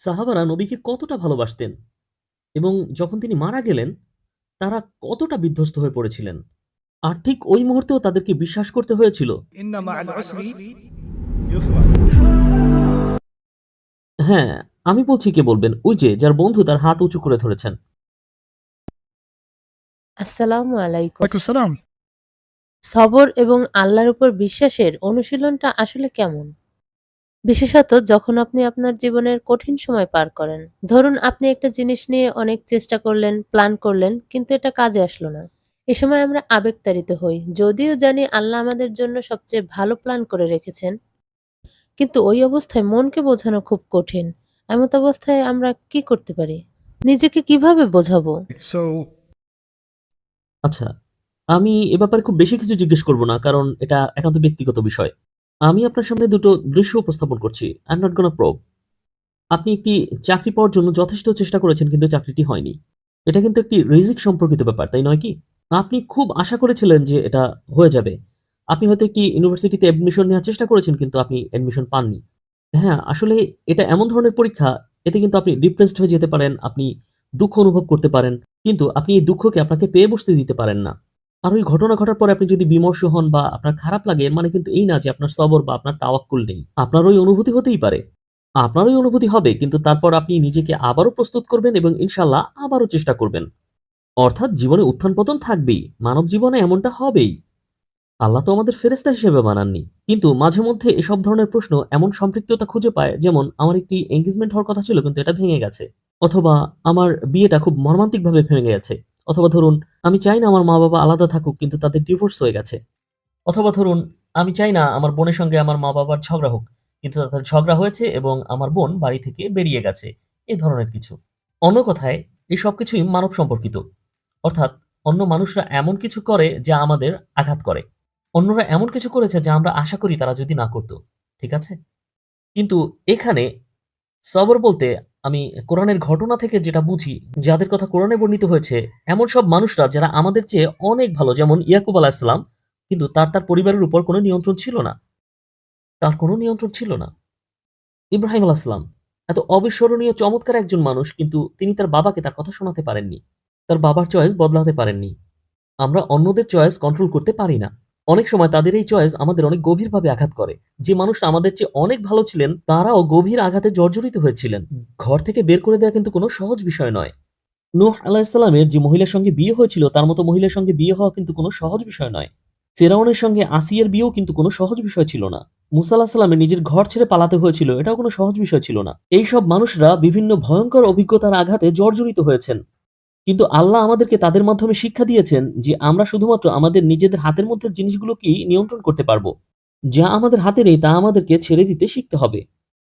সাহাবারা নবীকে কতটা ভালোবাসতেন এবং যখন তিনি মারা গেলেন তারা কতটা বিধ্বস্ত হয়ে পড়েছিলেন। আর ঠিক ওই মুহূর্তেও তাদেরকে বিশ্বাস করতে হয়েছিল। হ্যাঁ আমি বলছি কে বলবেন? ওই যে যার বন্ধু তার হাত উঁচু করে ধরেছেন। আলাইকুম। সবর এবং আল্লাহর উপর বিশ্বাসের অনুশীলনটা আসলে কেমন? বিশেষত যখন আপনি আপনার জীবনের কঠিন সময় পার করেন। ধরুন আপনি একটা জিনিস নিয়ে অনেক চেষ্টা করলেন প্ল্যান করলেন কিন্তু এটা কাজে আসলো না। এ সময় আমরা আবেগতাড়িত হই। যদিও জানি আল্লাহ আমাদের জন্য সবচেয়ে ভালো প্ল্যান করে রেখেছেন কিন্তু ওই অবস্থায় মনকে বোঝানো খুব কঠিন। এমত অবস্থায় আমরা কি করতে পারি? নিজেকে কীভাবে বোঝাবো? আচ্ছা আমি এ ব্যাপারে খুব বেশি কিছু জিজ্ঞেস করব না কারণ এটা একান্ত ব্যক্তিগত বিষয়। আমি আপনার সামনে দুটো দৃশ্য উপস্থাপন করছি। আই এম নট গোনা প্রব আপনি একটি চাকরি পাওয়ার জন্য যথেষ্ট চেষ্টা করেছেন, কিন্তু চাকরিটি হয়নি। এটা কিন্তু একটি রিজিক সম্পর্কিত ব্যাপার, তাই নয় কি? আপনি খুব আশা করেছিলেন যে এটা হয়ে যাবে। আপনি হয়তো একটি ইউনিভার্সিটিতে অ্যাডমিশন নেওয়ার চেষ্টা করেছেন, কিন্তু আপনি অ্যাডমিশন পাননি। হ্যাঁ আসলে এটা এমন ধরনের পরীক্ষা, এতে কিন্তু আপনি ডিপ্রেসড হয়ে যেতে পারেন, আপনি দুঃখ অনুভব করতে পারেন, কিন্তু আপনি এই দুঃখকে আপনাকে পেয়ে বসতে দিতে পারেন না। আর ওই ঘটনা ঘটার পরে আপনি যদি বিমর্ষ হন বা আপনার খারাপ লাগে এর মানে কিন্তু এই না যে আপনার সবর বা আপনার তাওয়াক্কুল নেই। আপনার ওই অনুভূতি হতেই পারে। আপনার ওই অনুভূতি হবে, কিন্তু তারপর আপনি নিজেকে আবারও প্রস্তুত করবেন এবং ইনশাল্লাহ আবারও চেষ্টা করবেন। অর্থাৎ জীবনে উত্থান পতন থাকবেই, মানব জীবনে এমনটা হবেই। আল্লাহ তো আমাদের ফেরেস্তা হিসেবে বানাননি। কিন্তু মাঝে মধ্যে এসব ধরনের প্রশ্ন এমন সম্পৃক্ততা খুঁজে পায়, যেমন, আমার একটি এঙ্গেজমেন্ট হওয়ার কথা ছিল, কিন্তু এটা ভেঙে গেছে। অথবা, আমার বিয়েটা খুব মর্মান্তিকভাবে ভেঙে গেছে। অথবা ধরুন, আমি চাই না আমার মা বাবা আলাদা থাকুক, কিন্তু তাদের ডিভোর্স হয়ে গেছে। অথবা ধরুন, আমি চাই না আমার বোনের সঙ্গে আমার মা বাবার ঝগড়া হোক, কিন্তু তাদের ঝগড়া হয়েছে এবং আমার বোন বাড়ি থেকে বেরিয়ে গেছে এই ধরনের কিছু। অন্য কথায়, এই সব কিছুই মানব সম্পর্কিত। অর্থাৎ, অন্য মানুষরা এমন কিছু করে যা আমাদের আঘাত করে। অন্যরা এমন কিছু করেছে যা আমরা আশা করি তারা যদি না করতো, ঠিক আছে? কিন্তু এখানে, সবর বলতে আমি কোরআনের ঘটনা থেকে যেটা বুঝি, যাদের কথা কোরআনে বর্ণিত হয়েছে, এমন সব মানুষরা যারা আমাদের চেয়ে অনেক ভালো, যেমন ইয়াকুব আলাহিসাল্লাম কিন্তু তার তার পরিবারের উপর কোনো নিয়ন্ত্রণ ছিল না। তার কোনো নিয়ন্ত্রণ ছিল না। ইব্রাহিম আলাহিসাল্লাম এত অবিস্মরণীয়, চমৎকার একজন মানুষ, কিন্তু তিনি তার বাবাকে তার কথা শোনাতে পারেননি। তার বাবার চয়েস বদলাতে পারেননি। আমরা অন্যদের চয়েস কন্ট্রোল করতে পারি না। অনেক সময় তাদের এই চয়েস আমাদের অনেক গভীরভাবে আঘাত করে। যে মানুষটা আমাদের চেয়ে অনেক ভালো ছিলেন, তারাও গভীর আঘাতে জর্জরিত হয়েছিলেন। ঘর থেকে বের করে দেওয়া কিন্তু কোনো সহজ বিষয় নয়। নূহ আলাহিসাল্লামের যে মহিলার সঙ্গে বিয়ে হয়েছিল, তার মতো মহিলার সঙ্গে বিয়ে হওয়া কিন্তু কোনো সহজ বিষয় নয়। ফেরাউনের সঙ্গে আসিয়ার বিয়েও কিন্তু কোনো সহজ বিষয় ছিল না। মুসা আলাহ সাল্লামের নিজের ঘর ছেড়ে পালাতে হয়েছিল, এটাও কোনো সহজ বিষয় ছিল না। এই সব মানুষরা বিভিন্ন ভয়ঙ্কর অভিজ্ঞতার আঘাতে জর্জরিত হয়েছেন। কিন্তু আল্লাহ আমাদেরকে তাদের মাধ্যমে শিক্ষা দিয়েছেন যে আমরা শুধুমাত্র আমাদের নিজেদের হাতের মধ্যে জিনিসগুলোকেই নিয়ন্ত্রণ করতে পারব। যা আমাদের হাতে নেই তা আমাদেরকে ছেড়ে দিতে শিখতে হবে।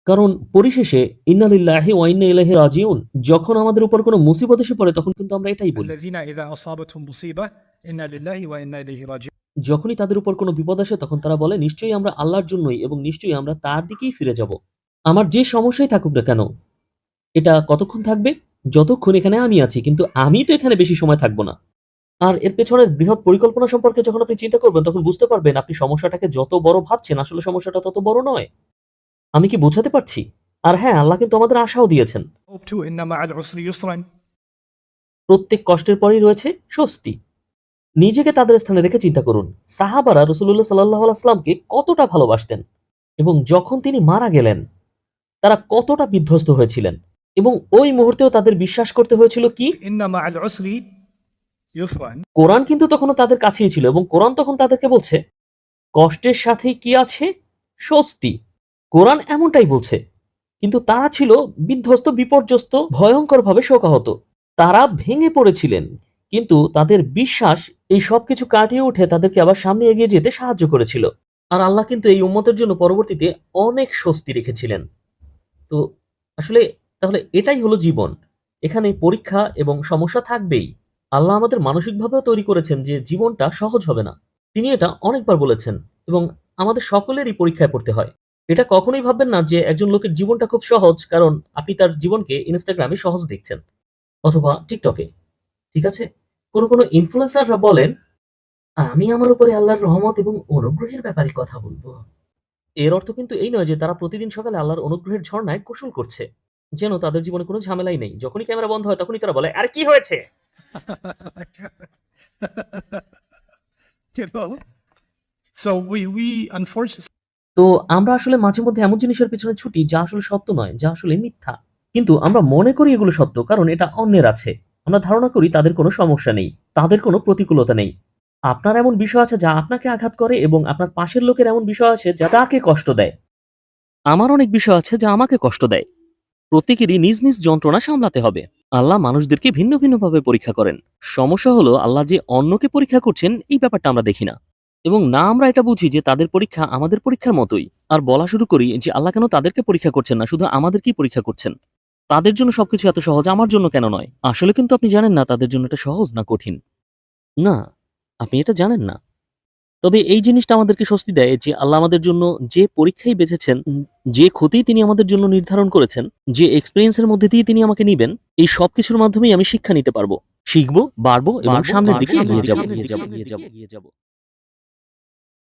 কারণ পরিশেষে ইন্নালিল্লাহি ওয়াইন্না ইলাইহি রাজিউন যখন আমাদের উপর কোনো মুসিবত এসে পড়ে তখন কিন্তু আমরা এটাই বলি। যখনই তাদের উপর কোনো বিপদ আসে তখন তারা বলে নিশ্চয়ই আমরা আল্লাহর জন্যই এবং নিশ্চয়ই আমরা তার দিকেই ফিরে যাব। আমার যে সমস্যাই থাকুক না কেন এটা কতক্ষণ থাকবে? যতক্ষণ এখানে আমি আছি কিন্তু আমি তো এখানে বেশি সময় থাকব না। আর এর পেছনের বৃহৎ পরিকল্পনা সম্পর্কে যখন আপনি চিন্তা করবেন তখন বুঝতে পারবেন আপনি সমস্যাটাকে যত বড় ভাবছেন আসলে সমস্যাটা তত বড় নয়। আমি কি বোঝাতে পারছি? আর হ্যাঁ আল্লাহ কিন্তু আমাদের আশাও দিয়েছেন। প্রত্যেক কষ্টের পরেই রয়েছে স্বস্তি। নিজেকে তাদের স্থানে রেখে চিন্তা করুন। সাহাবারা রসুল্লাহ সাল্লাহ আসলামকে কতটা ভালোবাসতেন এবং যখন তিনি মারা গেলেন তারা কতটা বিধ্বস্ত হয়েছিলেন। এবং ওই মুহূর্তেও তাদের বিশ্বাস করতে হয়েছিল কি? কোরআন কিন্তু তখনও তাদের কাছেই ছিল এবং কোরআন তখন তাদেরকে বলছে কষ্টের সাথে কি আছে? স্বস্তি। কোরআন এমনটাই বলছে কিন্তু তারা ছিল বিধ্বস্ত বিপর্যস্ত ভয়ঙ্করভাবে শোকাহত। তারা ভেঙে পড়েছিলেন কিন্তু তাদের বিশ্বাস এই সব কিছু কাটিয়ে উঠে তাদেরকে আবার সামনে এগিয়ে যেতে সাহায্য করেছিল। আর আল্লাহ কিন্তু এই উম্মতের জন্য পরবর্তীতে অনেক স্বস্তি রেখেছিলেন। তো আসলে তাহলে এটাই হলো জীবন। এখানে পরীক্ষা এবং সমস্যা থাকবেই। আল্লাহ আমাদের মানসিকভাবেও তৈরি করেছেন যে জীবনটা সহজ হবে না। তিনি এটা অনেকবার বলেছেন এবং আমাদের সকলেরই পরীক্ষায় পড়তে হয়। এটা কখনোই ভাববেন না যে একজন লোকের জীবনটা খুব সহজ, কারণ আপনি তার জীবনকে ইনস্টাগ্রামে সহজ দেখছেন অথবা টিকটকে। ঠিক আছে? কোনো কোনো ইনফ্লুয়েন্সাররা বলেন, আমি আমার উপরে আল্লাহর রহমত এবং অনুগ্রহের ব্যাপারে কথা বলব। এর অর্থ কিন্তু এই নয় যে তারা প্রতিদিন সকালে আল্লাহর অনুগ্রহের ঝর্ণায় গোসল করছে। যেন তাদের জীবনে কোনো ঝামেলাই নেই। যখনই ক্যামেরা বন্ধ হয় তখনই তারা বলে আর কি হয়েছে? তো আমরা আসলে মাঝে মধ্যে এমন জিনিসের পিছনে ছুটি যা আসলে সত্য নয় যা আসলে মিথ্যা। কিন্তু আমরা মনে করি এগুলো সত্য কারণ এটা অন্যের আছে। আমরা ধারণা করি তাদের কোনো সমস্যা নেই তাদের কোনো প্রতিকূলতা নেই। আপনার এমন বিষয় আছে যা আপনাকে আঘাত করে এবং আপনার পাশের লোকের এমন বিষয় আছে যা তাকে কষ্ট দেয়। আমার অনেক বিষয় আছে যা আমাকে কষ্ট দেয়। প্রত্যেকেরই নিজ নিজ যন্ত্রণা সামলাতে হবে। আল্লাহ মানুষদেরকে ভিন্ন ভিন্নভাবে পরীক্ষা করেন। সমস্যা হলো, আল্লাহ যে অন্যকে পরীক্ষা করছেন, এই ব্যাপারটা আমরা দেখি না। এবং না আমরা এটা বুঝি যে তাদের পরীক্ষা আমাদের পরীক্ষার মতোই। আর বলা শুরু করি যে আল্লাহ কেন তাদেরকে পরীক্ষা করছেন না, শুধু আমাদেরকেই পরীক্ষা করছেন। তাদের জন্য সবকিছু এত সহজ, আমার জন্য কেন নয়? আসলে কিন্তু আপনি জানেন না তাদের জন্য এটা সহজ না কঠিন। না, আপনি এটা জানেন না। তবে এই জিনিসটা আমাদেরকে স্বস্তি দেয় যে আল্লাহ আমাদের জন্য যে পরীক্ষাই বেঁচেছেন যে ক্ষতি তিনি আমাদের জন্য নির্ধারণ করেছেন যে এক্সপিরিয়েন্সের মধ্যে দিয়ে তিনি আমাকে নিবেন এই সব কিছুর মাধ্যমেই আমি শিক্ষা নিতে পারব। শিখব বাড়বো এবং সামনের দিকে নিয়ে যাব। এগিয়ে